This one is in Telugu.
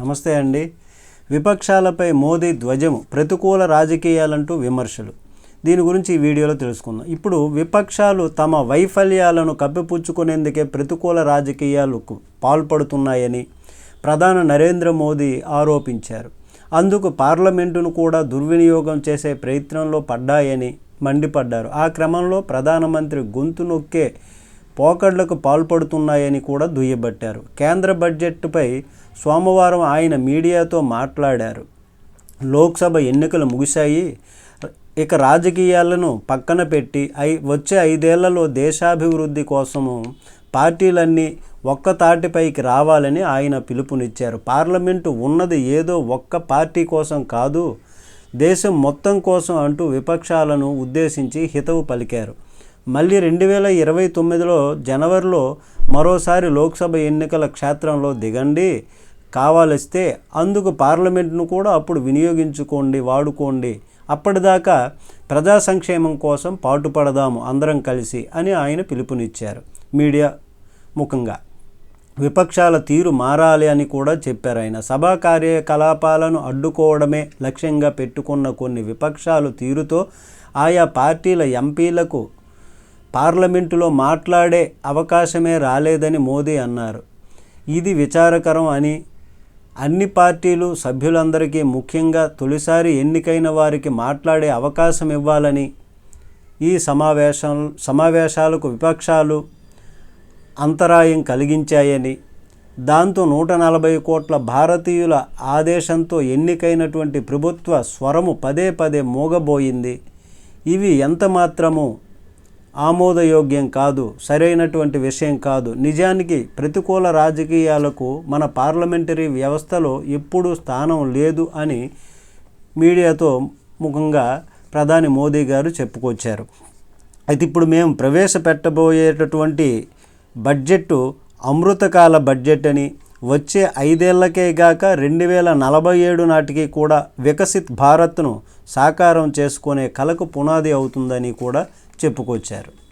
నమస్తే అండి. విపక్షాలపై మోదీ ధ్వజము ప్రతికూల రాజకీయాలంటూ విమర్శలు. దీని గురించి ఈ వీడియోలో తెలుసుకుందాం. ఇప్పుడు విపక్షాలు తమ వైఫల్యాలను కప్పిపుచ్చుకునేందుకే ప్రతికూల రాజకీయాలకు పాల్పడుతున్నాయని ప్రధాని నరేంద్ర మోదీ ఆరోపించారు. అందుకు పార్లమెంటును కూడా దుర్వినియోగం చేసే ప్రయత్నంలో పడ్డాయని మండిపడ్డారు. ఆ క్రమంలో ప్రధానమంత్రి గొంతు నొక్కే పోకడ్లకు పాల్పడుతున్నాయని కూడా దుయ్యబట్టారు. కేంద్ర బడ్జెట్పై సోమవారం ఆయన మీడియాతో మాట్లాడారు. లోక్సభ ఎన్నికలు ముగిశాయి. ఇక రాజకీయాలను పక్కన పెట్టి ఐ వచ్చే ఐదేళ్ళలో దేశాభివృద్ధి కోసము పార్టీలన్నీ ఒక్క తాటిపైకి రావాలని ఆయన పిలుపునిచ్చారు. పార్లమెంటు ఉన్నది ఏదో ఒక్క పార్టీ కోసం కాదు దేశం మొత్తం కోసం అంటూ విపక్షాలను ఉద్దేశించి హితవు పలికారు. మళ్ళీ రెండు వేల ఇరవై తొమ్మిదిలో జనవరిలో మరోసారి లోక్సభ ఎన్నికల క్షేత్రంలో దిగండి. కావాలిస్తే అందుకు పార్లమెంట్ను కూడా అప్పుడు వినియోగించుకోండి వాడుకోండి. అప్పటిదాకా ప్రజా సంక్షేమం కోసం పాటుపడదాము అందరం కలిసి అని ఆయన పిలుపునిచ్చారు. మీడియా ముఖంగా విపక్షాల తీరు మారాలి అని కూడా చెప్పారు ఆయన. సభా కార్యకలాపాలను అడ్డుకోవడమే లక్ష్యంగా పెట్టుకున్న కొన్ని విపక్షాలు తీరుతో ఆయా పార్టీల ఎంపీలకు పార్లమెంటులో మాట్లాడే అవకాశమే రాలేదని మోదీ అన్నారు. ఇది విచారకరం అని అన్ని పార్టీలు సభ్యులందరికీ ముఖ్యంగా తొలిసారి ఎన్నికైన వారికి మాట్లాడే అవకాశం ఇవ్వాలని ఈ సమావేశం సమావేశాలకు విపక్షాలు అంతరాయం కలిగించాయని దాంతో నూట నలభై కోట్ల భారతీయుల ఆదేశంతో ఎన్నికైనటువంటి ప్రభుత్వ స్వరము పదే పదే మోగబోయింది. ఇవి ఎంత మాత్రము ఆమోదయోగ్యం కాదు సరైనటువంటి విషయం కాదు. నిజానికి ప్రతికూల రాజకీయాలకు మన పార్లమెంటరీ వ్యవస్థలో ఎప్పుడూ స్థానం లేదు అని మీడియాతో ముఖంగా ప్రధాని మోదీ గారు చెప్పుకొచ్చారు. అయితే ఇప్పుడు మేము ప్రవేశపెట్టబోయేటటువంటి బడ్జెట్ అమృతకాల బడ్జెట్ అని వచ్చే ఐదేళ్ళకే గాక రెండు వేల నలభై ఏడు నాటికి కూడా వికసిత్ భారత్ను సాకారం చేసుకునే కలకు పునాది అవుతుందని కూడా చెప్పుకొచ్చారు.